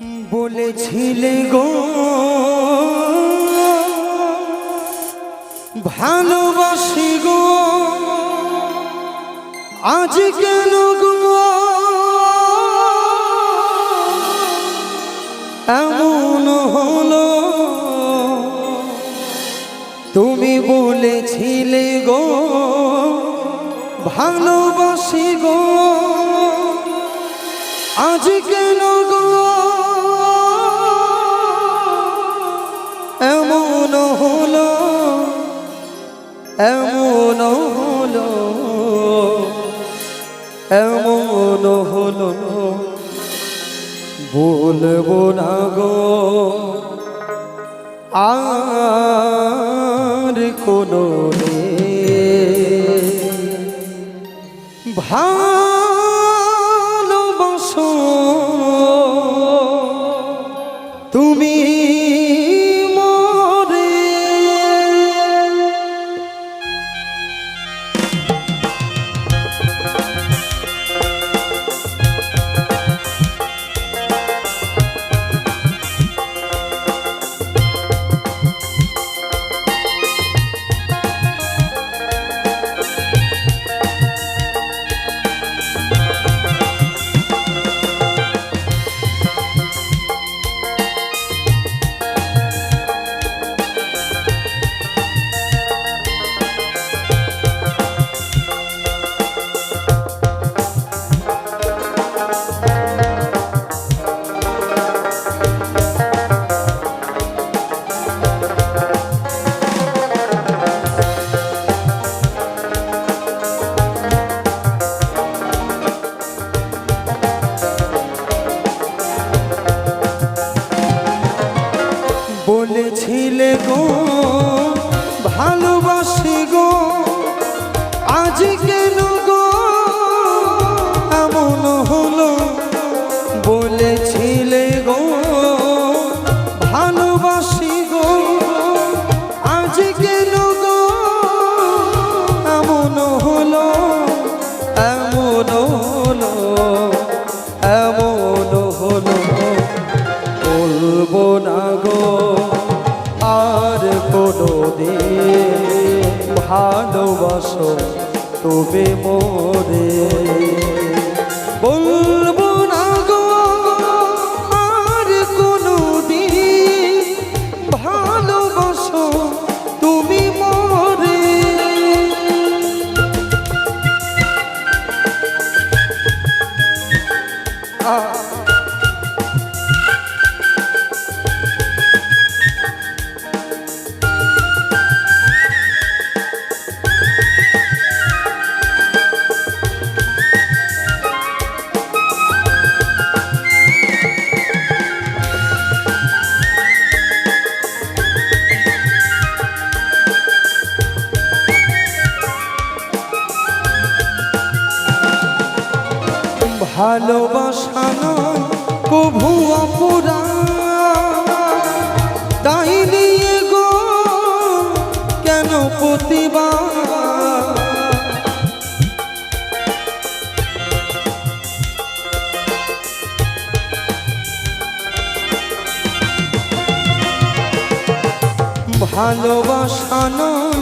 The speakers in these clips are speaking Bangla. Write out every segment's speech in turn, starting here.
বলেছিলে গো, ভালোবাসি গো, আজ কেন গো? এমন হলো, তুমি বলেছিলে গো, ভালোবাসি গো, আজ এমন হলো এমন হলো এমন হলো বলব না গো আর কোনো কেন তুমি মোরে। ভালোবাসা নয় কভু অপুরা তাই নিয়ে গো কেন প্রতিভা ভালোবাসা নয়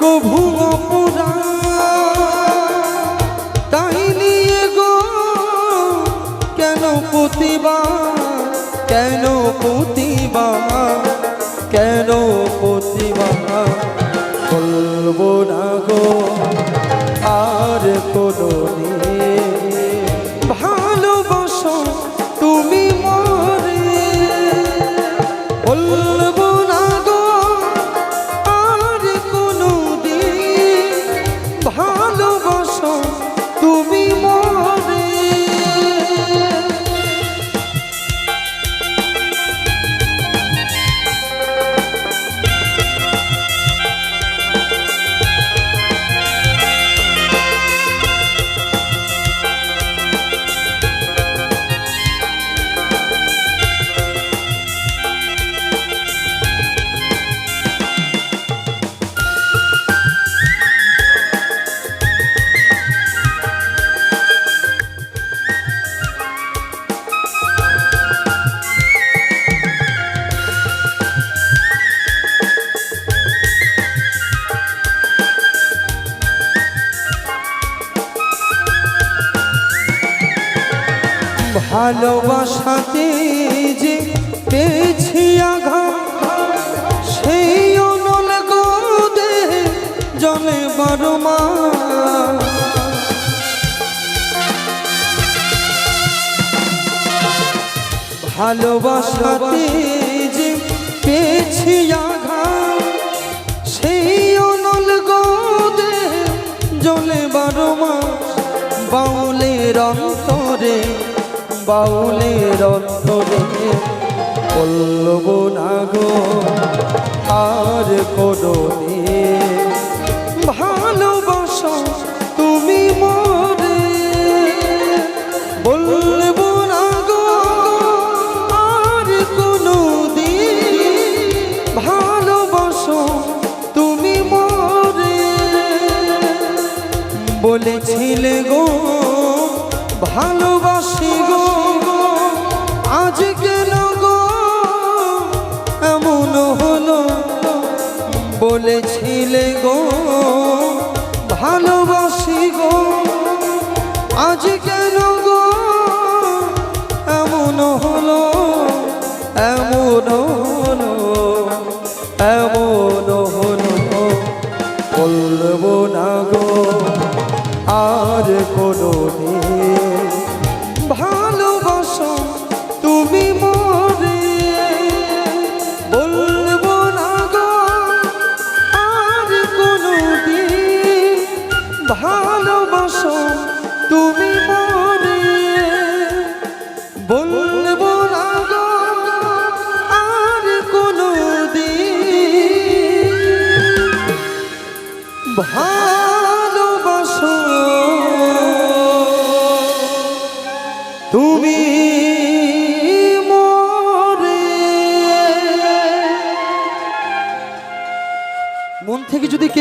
কভু অপুরা প্রতিভা কেন পুতিবা কেন প্রতিভা বলব না গো। ভালোবাসাতে যে পেয়েছি আঘাত, সেই অনল গোদে জলে বারো মাস, বাউলের অন্তরে বাউলের অন্তরে না গো আর কোনো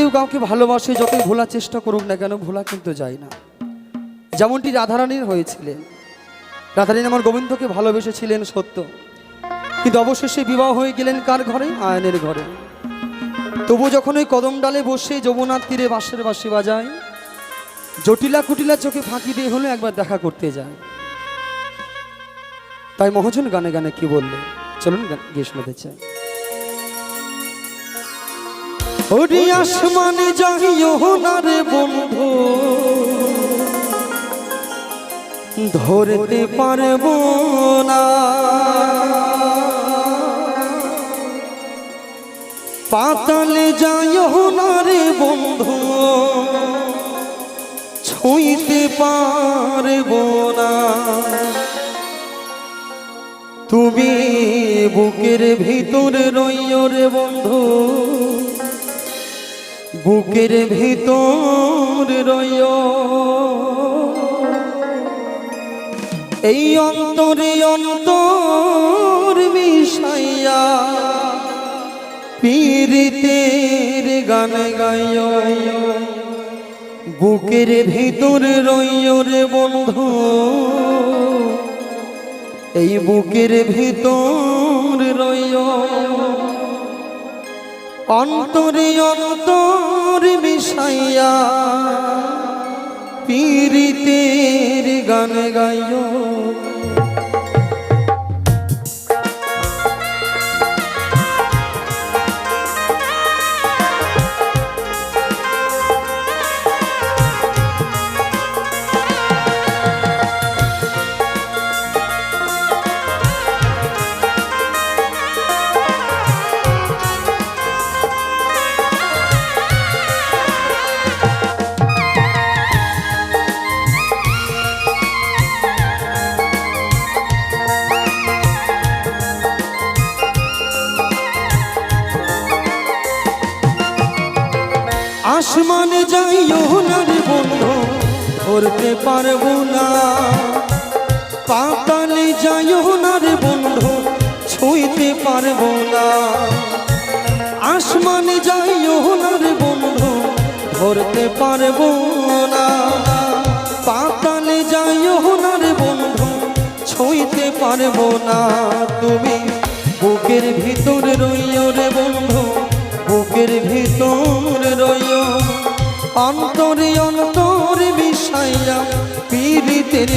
কেউ কাউকে ভালোবাসে, যতই ভোলার চেষ্টা করুক না কেন, ভোলা কিন্তু যায় না। যেমনটি রাধারানীর হয়েছিলেন রাধারানী আমার গোবিন্দকে ভালোবেসেছিলেন সত্য। কিন্তু অবশেষে বিবাহ হয়ে গেলেন কার ঘরে? আয়নের ঘরে। তবু যখন ওই কদম ডালে বসে যমুনার তীরে বাঁশের বাঁশি বাজায়, জটিলা কুটিলা চোখে ফাঁকি দিয়ে হলে একবার দেখা করতে যায়। তাই মহাজন গানে গানে কি বললে চলুন গিয়ে শোনাতে চাই। ওরে আসমানে যাইও না রে বন্ধু। ধরতে পারব না। পাতালে যাইও না রে বন্ধু। ছুঁইতে পারব না। তুমি বুকের ভিতরে রইও রে বন্ধু। বুকের ভিতর রইও। এই অন্তরে অন্তর মিশাইয়া পীরিতের গান গাইও। বুকের ভিতর রইও রে বন্ধু, এই বুকের ভিতর অন্তরে অন্তর মিশাইয়া পীরিতের গান গাইও। পারব না। পাতালে যাইও না রে বন্ধু, ছুঁইতে পারব না। আসমানে যাইও না রে বন্ধু, ধরতে পারব না। পাতালে যাইও না রে বন্ধু, ছুঁইতে পারব না। তুমি বুকের ভিতরে রইও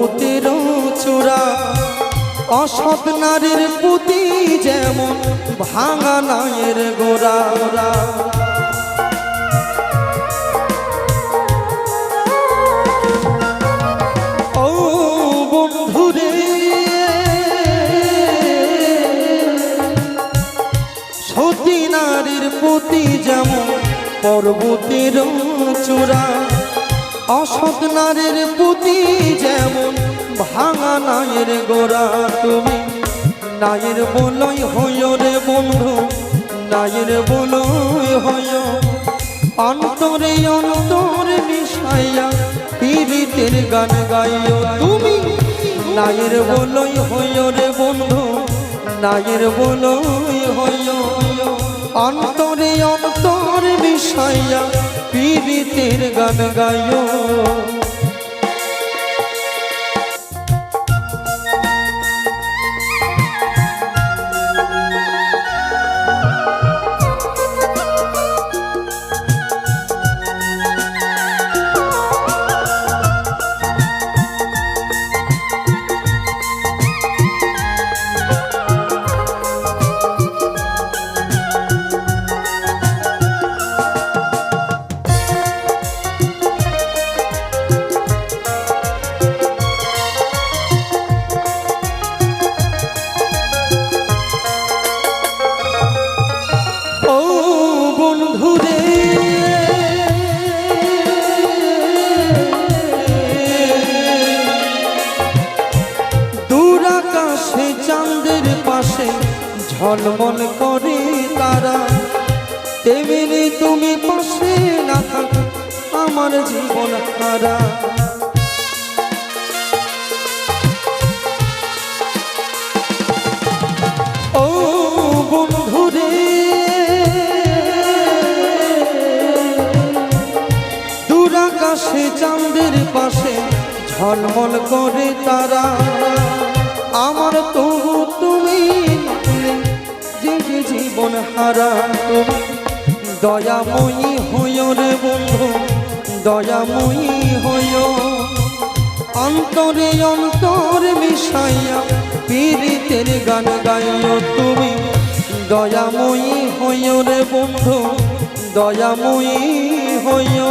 পর্বতের চূড়া। অসৎ নারীর প্রতি যেমন ভাঙা নায়ের গোড়া। ও বন্ধুরে, সতী নারীর যেমন পর্বতের চূড়া। অসৎ নারীর প্রতি যেমন ভাঙা নায়ের গোড়া তুমি। নায়ের বলই হইও রে বন্ধু, নায়ের বলই হইও। অন্তরে অন্তরে মিশাইয়া পীড়িতের গান গাইও তুমি। নায়ের বলই হইও রে বন্ধু, নায়ের বলই হইও। অন্তরে অন্তরে মিশাইয়া পীড়িতের গান গাইও। বন্ধুরে। দূর আকাশে চাঁদের পাশে ঝলমল করে তারা। তেমনি তুমি পাশে না থাকো, আমার জীবন হারা। আকাশে চাঁদের পাশে, ঝলমল করে তারা। আমার তবু তুমি যে জীবন হারা তুমি। দয়াময়ী হইও রে বন্ধু, দয়াময়ী হইও অন্তরে অন্তরে মিশাইয়া পীড়িতের গান গাইও তুমি। দয়াময়ী হইও রে বন্ধু, দয়াময়ী হইও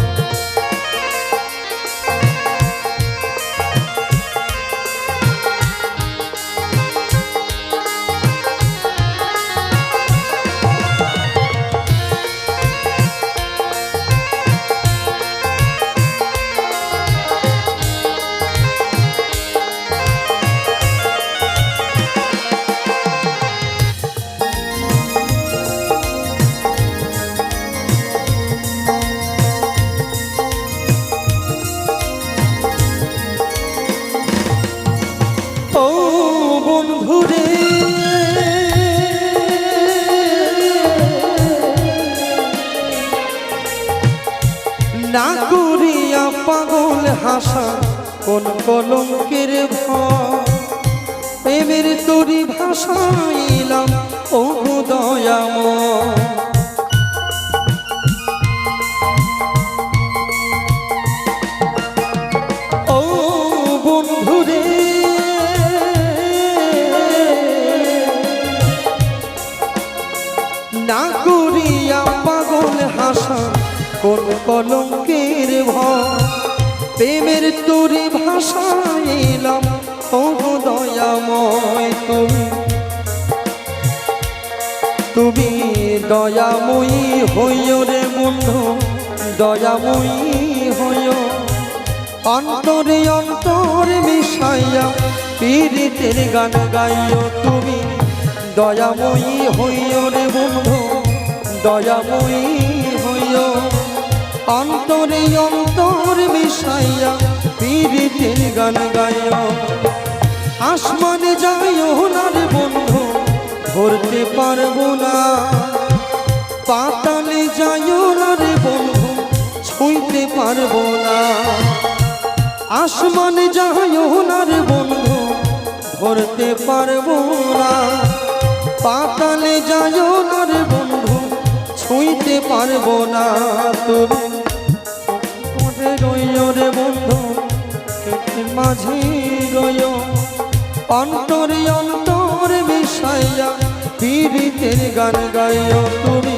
না করিয়া পাগল হাসা কোন কলঙ্কের ভেমের তরি ভাষাইলাম ও দয়াময়। দয়াময়ী হইও রে বন্ধু, দয়াময়ী হইও। অন্তরে অন্তরে মিশাইয়া পীড়িতের গান গাইও তুমি, দয়াময়ী হইও রে বন্ধু, দয়াময়ী হইও। অন্তরে অন্তরে মিশাইয়া পীড়িতের গান গাইও। আসমানে যাইও না রে বন্ধু, ধরতে পারব না। পাতালে যাইও না রে বন্ধু, ছুঁইতে পারব না। আসমানে যাইও না রে বন্ধু, ধরতে পারব না। পাতালে যাইও না রে বন্ধু, ছুঁইতে পারব না তুমি। কোটে রইও রে বন্ধু মাঝে রইও। অন্তরে অন্তরে মিশাইয়া পীড়িতের গান গাইও তুমি।